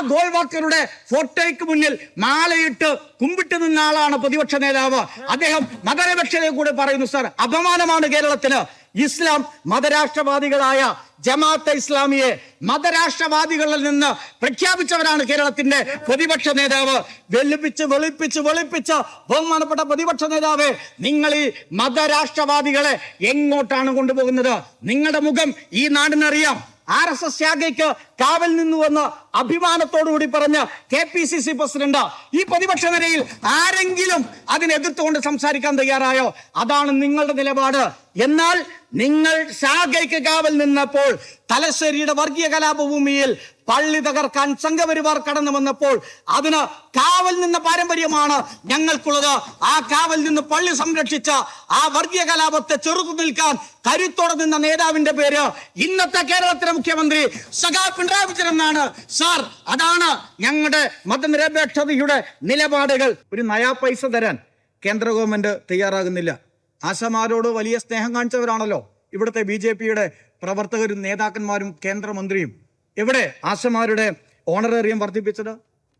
Goal വാക്കറുടെ ഫോട്ടോയ്ക്ക് മുന്നിൽ മാലയിട്ട് കുമ്പിട്ട് നിന്ന ആളാണ് പ്രതിപക്ഷ നേതാവ്. അദ്ദേഹം മതനിരപക്ഷതയെ കൂടെ പറയുന്നു സാർ അപമാനമാണ് കേരളത്തിന്. ഇസ്ലാം മതരാഷ്ട്രവാദികളായ ജമാഅത്തെ ഇസ്ലാമിയെ മതരാഷ്ട്രവാദികളിൽ നിന്ന് പ്രഖ്യാപിച്ചവരാണ് കേരളത്തിന്റെ പ്രതിപക്ഷ നേതാവ്. വെളുപ്പിച്ച് വെളുപ്പിച്ച് വെളുപ്പിച്ച് ബഹുമാനപ്പെട്ട പ്രതിപക്ഷ നേതാവ് നിങ്ങൾ ഈ മതരാഷ്ട്രവാദികളെ എങ്ങോട്ടാണ് കൊണ്ടുപോകുന്നത്? നിങ്ങളുടെ മുഖം ഈ നാടിനറിയാം. ആർ എസ് എസ് ശാഖയ്ക്ക് കാവൽ നിന്നുവെന്ന് അഭിമാനത്തോടുകൂടി പറഞ്ഞ K P C C president ഈ പ്രതിപക്ഷ നിരയിൽ ആരെങ്കിലും അതിനെതിർത്തുകൊണ്ട് സംസാരിക്കാൻ തയ്യാറായോ? അതാണ് നിങ്ങളുടെ നിലപാട്. എന്നാൽ നിങ്ങൾ ഷാഗയ്ക്ക് കാവൽ നിന്നപ്പോൾ തലശ്ശേരിയുടെ വർഗീയ കലാപഭൂമിയിൽ പള്ളി തകർക്കാൻ സംഘപരിവാർ കടന്നു വന്നപ്പോൾ അതിന് കാവൽ നിന്ന പാരമ്പര്യമാണ് ഞങ്ങൾക്കുള്ളത്. ആ കാവൽ നിന്ന് പള്ളി സംരക്ഷിച്ച ആ വർഗീയ കലാപത്തെ ചെറുത്തു നിൽക്കാൻ കരുത്തോടെ നിന്ന നേതാവിന്റെ പേര് ഇന്നത്തെ കേരളത്തിലെ മുഖ്യമന്ത്രി സഖാ പിണറായി വിജയൻ എന്നാണ്. സാർ അതാണ് ഞങ്ങളുടെ മതനിരപേക്ഷതയുടെ നിലപാടുകൾ. ഒരു നയാ പൈസ തരാൻ കേന്ദ്ര ഗവൺമെന്റ് തയ്യാറാകുന്നില്ല. ആശമാരോട് വലിയ സ്നേഹം കാണിച്ചവരാണല്ലോ ഇവിടുത്തെ ബി ജെ പിയുടെ പ്രവർത്തകരും നേതാക്കന്മാരും കേന്ദ്രമന്ത്രിയും. എവിടെ ആശമാരുടെ ഓണറേറിയം വർദ്ധിപ്പിച്ചത്?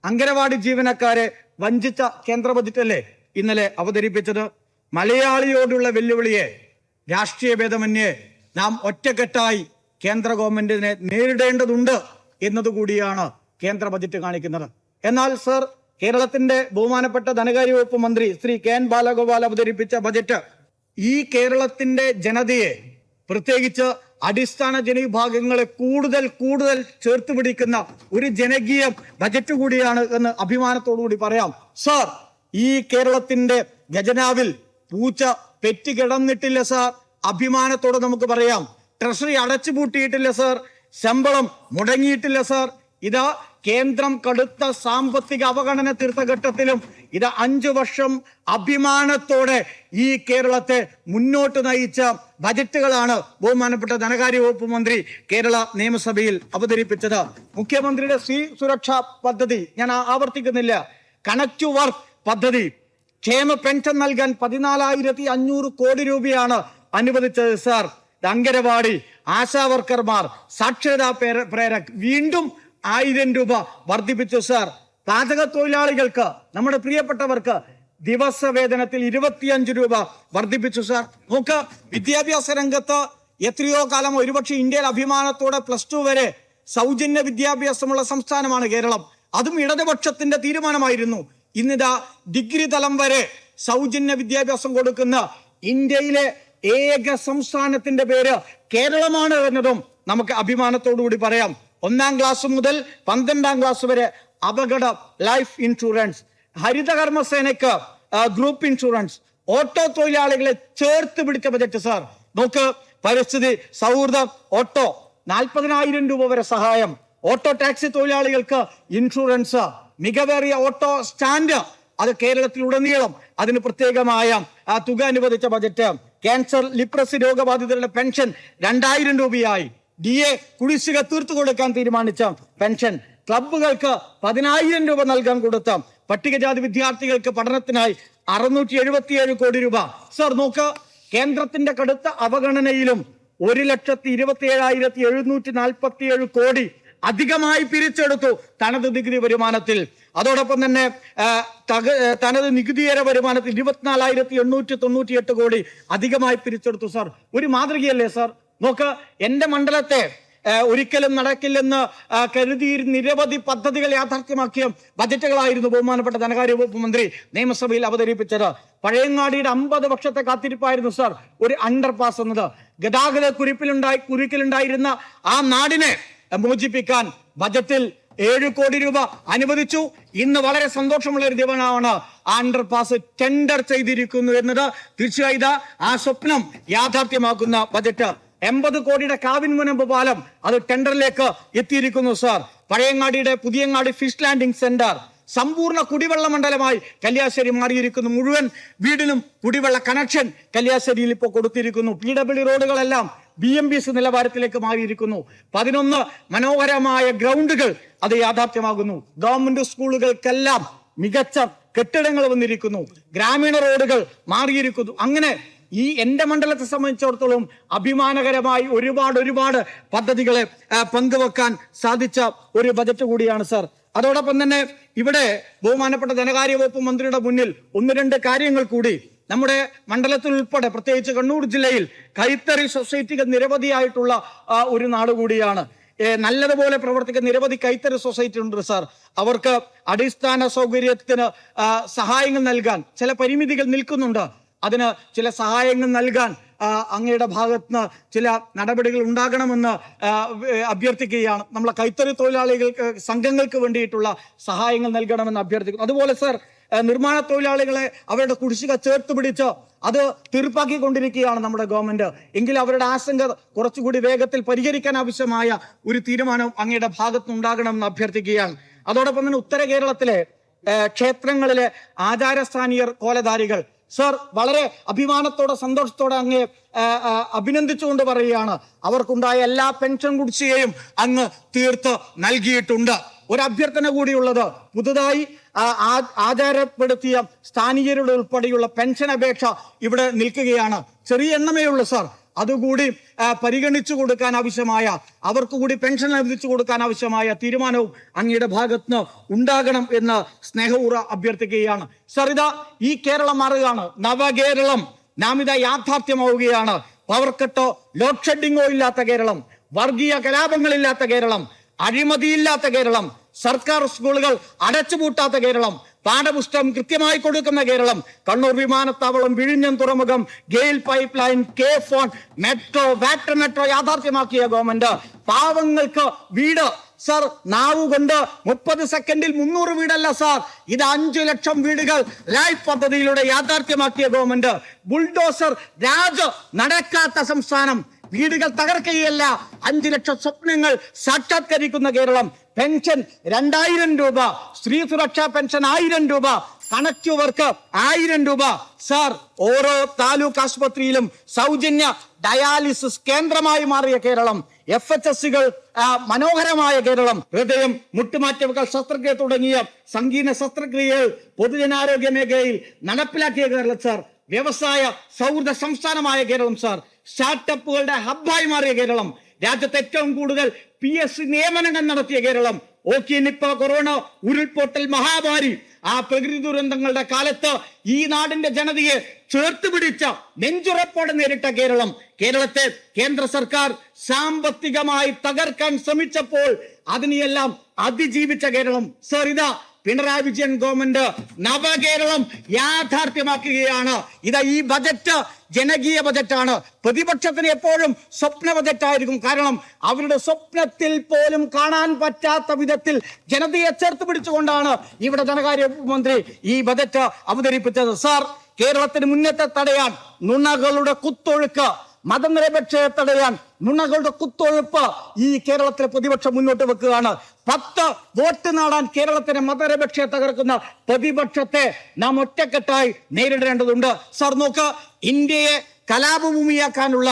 അങ്കനവാടി ജീവനക്കാരെ വഞ്ചിച്ച കേന്ദ്ര ബജറ്റല്ലേ ഇന്നലെ അവതരിപ്പിച്ചത്? മലയാളിയോടുള്ള വെല്ലുവിളിയെ രാഷ്ട്രീയ ഭേദമന്യേ നാം ഒറ്റക്കെട്ടായി കേന്ദ്ര ഗവൺമെന്റിനെ നേരിടേണ്ടതുണ്ട് എന്നതുകൂടിയാണ് കേന്ദ്ര ബജറ്റ് കാണിക്കുന്നത്. എന്നാൽ സർ കേരളത്തിന്റെ ബഹുമാനപ്പെട്ട ധനകാര്യ വകുപ്പ് മന്ത്രി ശ്രീ കെ എൻ ബാലഗോപാൽ അവതരിപ്പിച്ച ബജറ്റ് ഈ കേരളത്തിന്റെ ജനതയെ പ്രത്യേകിച്ച് അടിസ്ഥാന ജനവിഭാഗങ്ങളെ കൂടുതൽ കൂടുതൽ ചേർത്ത് പിടിക്കുന്ന ഒരു ജനകീയ ബജറ്റ് കൂടിയാണ് എന്ന് അഭിമാനത്തോടുകൂടി പറയാം. സാർ ഈ കേരളത്തിന്റെ ഖജനാവിൽ പൂച്ച പെറ്റി കിടന്നിട്ടില്ല സാർ. അഭിമാനത്തോടെ നമുക്ക് പറയാം. ട്രഷറി അടച്ചുപൂട്ടിയിട്ടില്ല സാർ. ശമ്പളം മുടങ്ങിയിട്ടില്ല സാർ. ഇതാ കേന്ദ്രം കടുത്ത സാമ്പത്തിക അവഗണന തീർത്ത ഘട്ടത്തിലും ഇത് അഞ്ചു വർഷം അഭിമാനത്തോടെ ഈ കേരളത്തെ മുന്നോട്ട് നയിച്ച ബജറ്റുകളാണ് ബഹുമാനപ്പെട്ട ധനകാര്യ വകുപ്പ് മന്ത്രി കേരള നിയമസഭയിൽ അവതരിപ്പിച്ചത്. മുഖ്യമന്ത്രിയുടെ സ്ത്രീ സുരക്ഷാ പദ്ധതി ഞാൻ ആവർത്തിക്കുന്നില്ല. കണക്ട് വർക്ക് പദ്ധതി. ക്ഷേമ പെൻഷൻ നൽകാൻ പതിനാലായിരത്തി അഞ്ഞൂറ് കോടി രൂപയാണ് അനുവദിച്ചത് സാർ. അംഗനവാടി ആശാവർക്കർമാർ സാക്ഷരതാ പേര- പ്രേരക് വീണ്ടും ആയിരം രൂപ വർദ്ധിപ്പിച്ചു സാർ. പാചക തൊഴിലാളികൾക്ക് നമ്മുടെ പ്രിയപ്പെട്ടവർക്ക് ദിവസ വേതനത്തിൽ ഇരുപത്തിയഞ്ച് രൂപ വർദ്ധിപ്പിച്ചു സാർ. നോക്ക് വിദ്യാഭ്യാസ രംഗത്ത് എത്രയോ കാലം ഒരുപക്ഷെ ഇന്ത്യയിൽ അഭിമാനത്തോടെ പ്ലസ് ടു വരെ സൗജന്യ വിദ്യാഭ്യാസമുള്ള സംസ്ഥാനമാണ് കേരളം. അതും ഇടതുപക്ഷത്തിന്റെ തീരുമാനമായിരുന്നു. ഇന്നിതാ ഡിഗ്രി തലം വരെ സൗജന്യ വിദ്യാഭ്യാസം കൊടുക്കുന്ന ഇന്ത്യയിലെ ഏക സംസ്ഥാനത്തിന്റെ പേര് കേരളമാണ് എന്നതും നമുക്ക് അഭിമാനത്തോടു കൂടി പറയാം. ഒന്നാം ക്ലാസ് മുതൽ പന്ത്രണ്ടാം ക്ലാസ് വരെ അപകട ലൈഫ് ഇൻഷുറൻസ് ഹരിതകർമ്മസേനയ്ക്ക് ഗ്രൂപ്പ് ഇൻഷുറൻസ് ഓട്ടോ തൊഴിലാളികളെ ചേർത്ത് പിടിച്ച ബജറ്റ് സാർ നോക്ക് പരിസ്ഥിതി സൗഹൃദ ഓട്ടോ നാൽപ്പതിനായിരം രൂപ വരെ സഹായം. ഓട്ടോ ടാക്സി തൊഴിലാളികൾക്ക് ഇൻഷുറൻസ് മികവേറിയ ഓട്ടോ സ്റ്റാൻഡ് അത് കേരളത്തിലുടനീളം അതിന് പ്രത്യേകമായ തുക അനുവദിച്ച ബജറ്റ് ക്യാൻസർ ലിപ്രസി രോഗബാധിതരുടെ പെൻഷൻ രണ്ടായിരം രൂപയായി. ഡി എ കുടിശ്ശിക തീർത്തു കൊടുക്കാൻ തീരുമാനിച്ച. പെൻഷൻ ക്ലബ്ബുകൾക്ക് പതിനായിരം രൂപ നൽകാൻ കൊടുത്ത. പട്ടികജാതി വിദ്യാർത്ഥികൾക്ക് പഠനത്തിനായി അറുന്നൂറ്റി എഴുപത്തിയേഴ് കോടി രൂപ. സർ നോക്ക് കേന്ദ്രത്തിന്റെ കടുത്ത അവഗണനയിലും ഒരു ലക്ഷത്തി ഇരുപത്തി ഏഴായിരത്തി എഴുന്നൂറ്റി നാൽപ്പത്തി ഏഴ് കോടി അധികമായി പിരിച്ചെടുത്തു തനത് നികുതി വരുമാനത്തിൽ. അതോടൊപ്പം തന്നെ തനത് നികുതിയേര വരുമാനത്തിൽ ഇരുപത്തിനാലായിരത്തി എണ്ണൂറ്റി തൊണ്ണൂറ്റി എട്ട് കോടി അധികമായി പിരിച്ചെടുത്തു സാർ ഒരു മാതൃകയല്ലേ സാർ നോക്ക് എന്റെ മണ്ഡലത്തെ ഒരിക്കലും നടക്കില്ലെന്ന് കരുതി നിരവധി പദ്ധതികൾ യാഥാർത്ഥ്യമാക്കിയ ബജറ്റുകളായിരുന്നു ബഹുമാനപ്പെട്ട ധനകാര്യ വകുപ്പ് മന്ത്രി നിയമസഭയിൽ അവതരിപ്പിച്ചത്. പഴയങ്ങാടിയുടെ അമ്പത് വർഷത്തെ കാത്തിരിപ്പായിരുന്നു സാർ ഒരു അണ്ടർ പാസ് എന്നത്. ഗതാഗത കുരിപ്പിലുണ്ടായി കുരുക്കിലുണ്ടായിരുന്ന ആ നാടിനെ മോചിപ്പിക്കാൻ ബജറ്റിൽ ഏഴ് കോടി രൂപ അനുവദിച്ചു. ഇന്ന് വളരെ സന്തോഷമുള്ള ഒരു ദിവസമാണ് അണ്ടർ പാസ് ടെൻഡർ ചെയ്തിരിക്കുന്നു എന്നത്. തീർച്ചയായും ആ സ്വപ്നം യാഥാർത്ഥ്യമാക്കുന്ന ബജറ്റ്. എൺപത് കോടിയുടെ കാവിൻമുനമ്പ് പാലം അത് ടെൻഡറിലേക്ക് എത്തിയിരിക്കുന്നു സാർ. പഴയങ്ങാടിയുടെ പുതിയങ്ങാടി ഫിഷ് ലാൻഡിംഗ് സെന്റർ. സമ്പൂർണ കുടിവെള്ള മണ്ഡലമായി കല്യാശ്ശേരി മാറിയിരിക്കുന്നു. മുഴുവൻ വീടിനും കുടിവെള്ള കണക്ഷൻ കല്യാശ്ശേരിയിൽ ഇപ്പോൾ കൊടുത്തിരിക്കുന്നു. പി ഡബ്ല്യു റോഡുകളെല്ലാം ബി എം ബി സി നിലവാരത്തിലേക്ക് മാറിയിരിക്കുന്നു. പതിനൊന്ന് മനോഹരമായ ഗ്രൗണ്ടുകൾ അത് യാഥാർത്ഥ്യമാകുന്നു. ഗവൺമെന്റ് സ്കൂളുകൾക്കെല്ലാം മികച്ച കെട്ടിടങ്ങൾ വന്നിരിക്കുന്നു. ഗ്രാമീണ റോഡുകൾ മാറിയിരിക്കുന്നു. അങ്ങനെ ഈ എന്റെ മണ്ഡലത്തെ സംബന്ധിച്ചിടത്തോളം അഭിമാനകരമായി ഒരുപാട് ഒരുപാട് പദ്ധതികളെ പങ്കുവെക്കാൻ സാധിച്ച ഒരു ബജറ്റ് കൂടിയാണ് സാർ. അതോടൊപ്പം തന്നെ ഇവിടെ ബഹുമാനപ്പെട്ട ധനകാര്യ വകുപ്പ് മന്ത്രിയുടെ മുന്നിൽ ഒന്ന് രണ്ട് കാര്യങ്ങൾ കൂടി. നമ്മുടെ മണ്ഡലത്തിൽ ഉൾപ്പെടെ പ്രത്യേകിച്ച് കണ്ണൂർ ജില്ലയിൽ കൈത്തറി സൊസൈറ്റികൾ നിരവധിയായിട്ടുള്ള ഒരു നാട് കൂടിയാണ്. നല്ലതുപോലെ പ്രവർത്തിക്കുന്ന നിരവധി കൈത്തറി സൊസൈറ്റി ഉണ്ട് സാർ. അവർക്ക് അടിസ്ഥാന സൗകര്യത്തിന് സഹായങ്ങൾ നൽകാൻ ചില പരിമിതികൾ നിൽക്കുന്നുണ്ട്. അതിന് ചില സഹായങ്ങൾ നൽകാൻ അങ്ങയുടെ ഭാഗത്തുനിന്ന് ചില നടപടികൾ ഉണ്ടാകണമെന്ന് അഭ്യർത്ഥിക്കുകയാണ്. നമ്മളെ കൈത്തറി തൊഴിലാളികൾക്ക് സംഘങ്ങൾക്ക് വേണ്ടിയിട്ടുള്ള സഹായങ്ങൾ നൽകണമെന്ന് അഭ്യർത്ഥിക്കുന്നു. അതുപോലെ സർ നിർമ്മാണ തൊഴിലാളികളെ അവരുടെ കുടിശ്ശിക ചേർത്ത് പിടിച്ച് അത് തീർപ്പാക്കിക്കൊണ്ടിരിക്കുകയാണ് നമ്മുടെ ഗവൺമെന്റ്. എങ്കിൽ അവരുടെ ആശങ്ക കുറച്ചുകൂടി വേഗത്തിൽ പരിഹരിക്കാൻ ആവശ്യമായ ഒരു തീരുമാനം അങ്ങയുടെ ഭാഗത്ത് ഉണ്ടാകണമെന്ന് അഭ്യർത്ഥിക്കുകയാണ്. അതോടൊപ്പം തന്നെ ഉത്തര കേരളത്തിലെ ക്ഷേത്രങ്ങളിലെ ആചാരസ്ഥാനീയർ കോലധാരികൾ സർ വളരെ അഭിമാനത്തോടെ സന്തോഷത്തോടെ അങ്ങ് അഭിനന്ദിച്ചുകൊണ്ട് പറയുകയാണ്. അവർക്കുണ്ടായ എല്ലാ പെൻഷൻ കുടിശ്ശികയും അങ്ങ് തീർത്ത് നൽകിയിട്ടുണ്ട്. ഒരു അഭ്യർത്ഥന കൂടിയുള്ളത് പുതുതായി ആചാരപ്പെടുത്തിയ സ്ഥാനീയരുടെ ഉൾപ്പെടെയുള്ള പെൻഷൻ അപേക്ഷ ഇവിടെ നിൽക്കുകയാണ്. ചെറിയ എണ്ണമേ ഉള്ളൂ സാർ. അതുകൂടി പരിഗണിച്ചു കൊടുക്കാൻ ആവശ്യമായ അവർക്ക് കൂടി പെൻഷൻ അനുവദിച്ചു കൊടുക്കാൻ ആവശ്യമായ തീരുമാനവും അങ്ങയുടെ ഭാഗത്തുനിന്ന് ഉണ്ടാകണം എന്ന് സ്നേഹപൂർവ അഭ്യർത്ഥിക്കുകയാണ്. സരിത ഈ കേരളം മാറുകയാണ്. നവകേരളം നാം ഇത് യാഥാർത്ഥ്യമാവുകയാണ്. പവർക്കട്ടോ കട്ടോ ലോഡ് ഷെഡിങ്ങോ ഇല്ലാത്ത കേരളം വർഗീയ കലാപങ്ങളില്ലാത്ത കേരളം അഴിമതിയില്ലാത്ത കേരളം സർക്കാർ സ്കൂളുകൾ അടച്ചുപൂട്ടാത്ത കേരളം പാഠപുസ്തകം കൃത്യമായി കൊടുക്കുന്ന കേരളം. കണ്ണൂർ വിമാനത്താവളം വിഴിഞ്ഞം തുറമുഖം GAIL pipeline K FON metro water metro യാഥാർത്ഥ്യമാക്കിയ government പാവങ്ങൾക്ക് വീട്. സർ നാവ് കൊണ്ട് മുപ്പത് സെക്കൻഡിൽ മുന്നൂറ് വീടല്ല സാർ. ഇത് അഞ്ചു ലക്ഷം വീടുകൾ ലൈഫ് പദ്ധതിയിലൂടെ യാഥാർത്ഥ്യമാക്കിയ ഗവൺമെന്റ് ബുൾഡോസർ രാജ നടക്കാത്ത സംസ്ഥാനം. വീടുകൾ തകർക്കുകയല്ല. അഞ്ചു ലക്ഷം സ്വപ്നങ്ങൾ സാക്ഷാത്കരിക്കുന്ന കേരളം. പെൻഷൻ രണ്ടായിരം രൂപ. സ്ത്രീ സുരക്ഷാ പെൻഷൻ ആയിരം രൂപ. കണക്റ്റുവർക്ക് ആയിരം രൂപ. സാർ ഓരോ താലൂക്ക് ആശുപത്രിയിലും സൗജന്യ ഡയാലിസിസ് കേന്ദ്രമായി മാറിയ കേരളം. എഫ് എച്ച് എസുകൾ മനോഹരമായ കേരളം. ഹൃദയം മുട്ടുമാറ്റവുകൾ ശസ്ത്രക്രിയ തുടങ്ങിയ സങ്കീർണ ശസ്ത്രക്രിയകൾ പൊതുജനാരോഗ്യ മേഖലയിൽ നടപ്പിലാക്കിയ കേരളം സാർ. വ്യവസായ സൗഹൃദ സംസ്ഥാനമായ കേരളം സാർ. സ്റ്റാർട്ടപ്പുകളുടെ ഹബ്ബായി മാറിയ കേരളം. രാജ്യത്ത് ഏറ്റവും കൂടുതൽ പി എസ് നിയമനങ്ങൾ നടത്തിയ കേരളം. ഓക്കി നിപ്പ കൊറോണ ഉരുൾപൊട്ടൽ മഹാമാരി. ആ പ്രകൃതി ദുരന്തങ്ങളുടെ കാലത്ത് ഈ നാടിന്റെ ജനതയെ ചേർത്ത് പിടിച്ച നെഞ്ചുറപ്പോടെ നേരിട്ട കേരളം. കേരളത്തെ കേന്ദ്ര സർക്കാർ സാമ്പത്തികമായി തകർക്കാൻ ശ്രമിച്ചപ്പോൾ അതിനെയെല്ലാം അതിജീവിച്ച കേരളം. സർ ഇതാ പിണറായി വിജയൻ ഗവൺമെന്റ് നവകേരളം യാഥാർത്ഥ്യമാക്കുകയാണ്. ഇത് ഈ ബജറ്റ് ജനകീയ ബജറ്റാണ്. പ്രതിപക്ഷത്തിന് എപ്പോഴും സ്വപ്ന ബജറ്റായിരിക്കും കാരണം അവരുടെ സ്വപ്നത്തിൽ പോലും കാണാൻ പറ്റാത്ത വിധത്തിൽ ജനതയെ ചേർത്ത് പിടിച്ചുകൊണ്ടാണ് ഇവിടെ ധനകാര്യ മന്ത്രി ഈ ബജറ്റ് അവതരിപ്പിച്ചത്. സാർ കേരളത്തിന് മുന്നേറ്റ തടയാൻ നുണകളുടെ കുത്തൊഴുക്ക് മതനിരപേക്ഷയെ തടയാൻ നുണകളുടെ കുത്തൊഴുപ്പ് ഈ കേരളത്തിലെ പ്രതിപക്ഷം മുന്നോട്ട് വെക്കുകയാണ്. പത്ത് വോട്ട് നേടാൻ കേരളത്തിലെ മതനിരപേക്ഷയെ തകർക്കുന്ന പ്രതിപക്ഷത്തെ നാം ഒറ്റക്കെട്ടായി നേരിടേണ്ടതുണ്ട്. സാർ നോക്ക് ഇന്ത്യയെ കലാപഭൂമിയാക്കാനുള്ള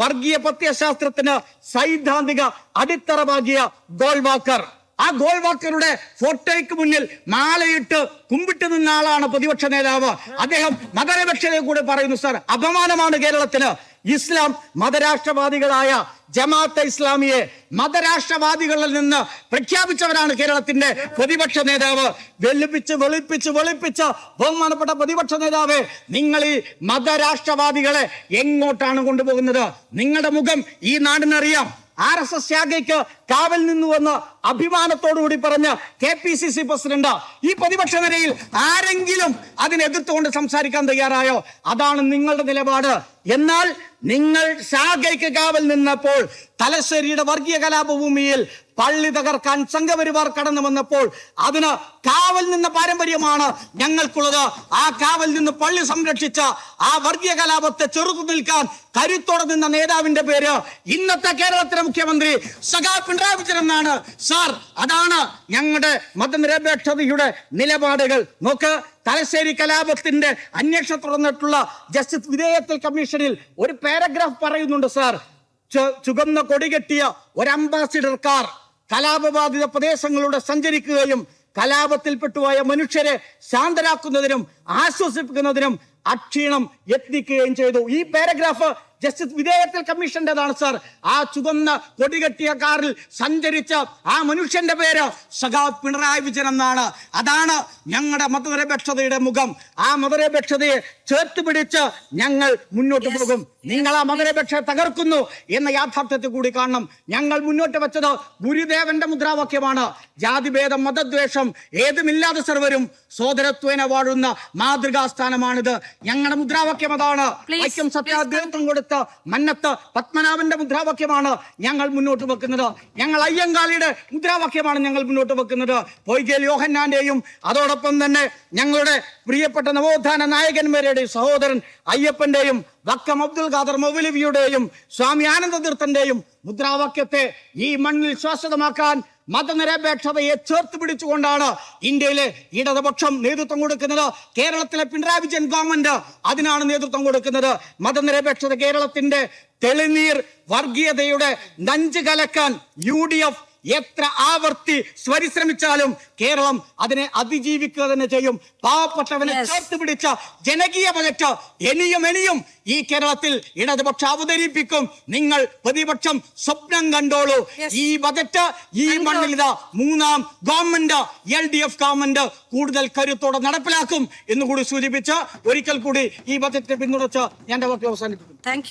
വർഗീയ പ്രത്യയശാസ്ത്രത്തിന് സൈദ്ധാന്തിക അടിത്തറ പാകിയ ഗോൾവാക്കർ. ആ ഗോൾവാക്കറുടെ ഫോട്ടോയ്ക്ക് മുന്നിൽ മാലയിട്ട് കുമ്പിട്ട് നിന്ന ആളാണ് പ്രതിപക്ഷ നേതാവ്. അദ്ദേഹം മതനിരപേക്ഷതയെ കൂടെ പറയുന്നു സാർ അപമാനമാണ് കേരളത്തിന്. ഇസ്ലാം മതരാഷ്ട്രവാദികളായ ജമാഅത്തെ ഇസ്ലാമിയെ മതരാഷ്ട്രവാദികളിൽ നിന്ന് പ്രഖ്യാപിച്ചവരാണ് കേരളത്തിന്റെ പ്രതിപക്ഷ നേതാവ്. വെളുപ്പിച്ച് വെളുപ്പിച്ച് വെളുപ്പിച്ച് ബഹുമാനപ്പെട്ട പ്രതിപക്ഷ നേതാവ് നിങ്ങൾ ഈ മതരാഷ്ട്രവാദികളെ എങ്ങോട്ടാണ് കൊണ്ടുപോകുന്നത്? നിങ്ങളുടെ മുഖം ഈ നാടിനറിയാം. ആർ എസ് എസ് ശാഖയ്ക്ക് കാവൽ നിന്നുവെന്ന് അഭിമാനത്തോടുകൂടി പറഞ്ഞ K P C C president. ഈ പ്രതിപക്ഷ നിരയിൽ ആരെങ്കിലും അതിനെതിർത്തുകൊണ്ട് സംസാരിക്കാൻ തയ്യാറായോ? അതാണ് നിങ്ങളുടെ നിലപാട്. എന്നാൽ നിങ്ങൾ ഷാഗയ്ക്ക് കാവൽ നിന്നപ്പോൾ തലശ്ശേരിയുടെ വർഗീയ കലാപഭൂമിയിൽ പള്ളി തകർക്കാൻ സംഘപരിവാർ കടന്നു വന്നപ്പോൾ അതിന് കാവൽ നിന്ന പാരമ്പര്യമാണ് ഞങ്ങൾക്കുള്ളത്. ആ കാവൽ നിന്ന് പള്ളി സംരക്ഷിച്ച ആ വർഗീയ കലാപത്തെ ചെറുത്തു നിൽക്കാൻ കരുത്തോടെ നിന്ന നേതാവിന്റെ പേര് ഇന്നത്തെ കേരളത്തിലെ മുഖ്യമന്ത്രി സഖാ പിണറായി വിജയൻ എന്നാണ്. സാർ അതാണ് ഞങ്ങളുടെ മതനിരപേക്ഷതയുടെ നിലപാടുകൾ. നോക്ക് തലശ്ശേരി കലാപത്തിന്റെ അന്വേഷണം തുറന്നിട്ടുള്ള ജസ്റ്റിസ് വിധേയത്തിൽ കമ്മീഷനിൽ ഒരു പാരഗ്രാഫ് പറയുന്നുണ്ട് സാർ. ചുകന്ന കൊടി കൊടികെട്ടിയ ഒരു അംബാസിഡർ കാർ കലാപബാധിത പ്രദേശങ്ങളിലൂടെ സഞ്ചരിക്കുകയും കലാപത്തിൽപ്പെട്ടുപോയ മനുഷ്യരെ ശാന്തരാക്കുന്നതിനും ആശ്വസിപ്പിക്കുന്നതിനും അക്ഷീണം എത്തിക്കുകയും ചെയ്തു. ഈ പാരഗ്രാഫ് ജസ്റ്റിസ് വിധേയത്തിൽ കമ്മീഷന്റേതാണ് സാർ ആ ചുവന്ന കൊടികെട്ടിയ കാറിൽ സഞ്ചരിച്ച ആ മനുഷ്യന്റെ പേര് സഖാ പിണറായി വിജയൻ എന്നാണ്. അതാണ് ഞങ്ങളുടെ മതനിരപേക്ഷതയുടെ മുഖം. ആ മതനിരപേക്ഷതയെ ചേർത്ത് പിടിച്ച് ഞങ്ങൾ മുന്നോട്ട് പോകും. നിങ്ങൾ ആ മതനിരപേക്ഷ തകർക്കുന്നു എന്ന യാഥാർത്ഥ്യത്തിൽ കൂടി കാണണം. ഞങ്ങൾ മുന്നോട്ട് വെച്ചത് ഗുരുദേവന്റെ മുദ്രാവാക്യമാണ്. ജാതിഭേദം മതദ്വേഷം ഏതുമില്ലാതെ സർവരും സോദരത്വേന വാഴുന്ന മാതൃകാ സ്ഥാനമാണിത് ഞങ്ങളുടെ മുദ്രാവാക്യം അതാണ്. ഐക്യം സത്യാഗ്രഹം കൊടുത്ത മന്നത്ത് പത്മനാഭന്റെ മുദ്രാവാക്യമാണ് ഞങ്ങൾ മുന്നോട്ട് വെക്കുന്നത്. ഞങ്ങൾ അയ്യങ്കാളിയുടെ മുദ്രാവാക്യമാണ് ഞങ്ങൾ മുന്നോട്ട് വെക്കുന്നത്. പൊയ്കേൽ യോഹന്നാന്റെയും അതോടൊപ്പം തന്നെ ഞങ്ങളുടെ പ്രിയപ്പെട്ട നവോത്ഥാന നായകന്മാരുടെയും സഹോദരൻ അയ്യപ്പന്റെയും വക്കം അബ്ദുൽ ഖാദർ മൗലവിയുടെയും സ്വാമി ആനന്ദതീർത്ഥന്റെയും മുദ്രാവാക്യത്തെ ഈ മണ്ണിൽ ശ്വാസതമാക്കാൻ മതനിരപേക്ഷതയെ ചേർത്ത് പിടിച്ചുകൊണ്ടാണ് ഇന്ത്യയിലെ ഇടതുപക്ഷം നേതൃത്വം കൊടുക്കുന്നത്. കേരളത്തിലെ പിണറായി വിജയൻ ഗവൺമെന്റ് അതിനാണ് നേതൃത്വം കൊടുക്കുന്നത്. മതനിരപേക്ഷത കേരളത്തിന്റെ തെളിനീർ വർഗീയതയുടെ നഞ്ച് കലക്കാൻ യു ഡി എഫ് എത്ര ആവർത്തി പരിശ്രമിച്ചാലും കേരളം അതിനെ അതിജീവിക്കുക തന്നെ ചെയ്യും. പാവപ്പെട്ടവനെ. ചേർത്ത് പിടിച്ച ജനകീയ ബജറ്റ് ഇനിയും ഇനിയും ഈ കേരളത്തിൽ ഇടതുപക്ഷം അവതരിപ്പിക്കും. നിങ്ങൾ പ്രതിപക്ഷം സ്വപ്നം കണ്ടോളൂ. ഈ ബജറ്റ് ഈ മണ്ണിലിത മണ്ണിൽ ഇതാ മൂന്നാം government L D F government കൂടുതൽ കരുത്തോടെ നടപ്പിലാക്കും എന്ന് കൂടി സൂചിപ്പിച്ച് ഒരിക്കൽ കൂടി ഈ ബജറ്റിനെ പിന്തുണച്ച് ഞാൻ വാക്ക് അവസാനിപ്പിക്കുന്നു. താങ്ക്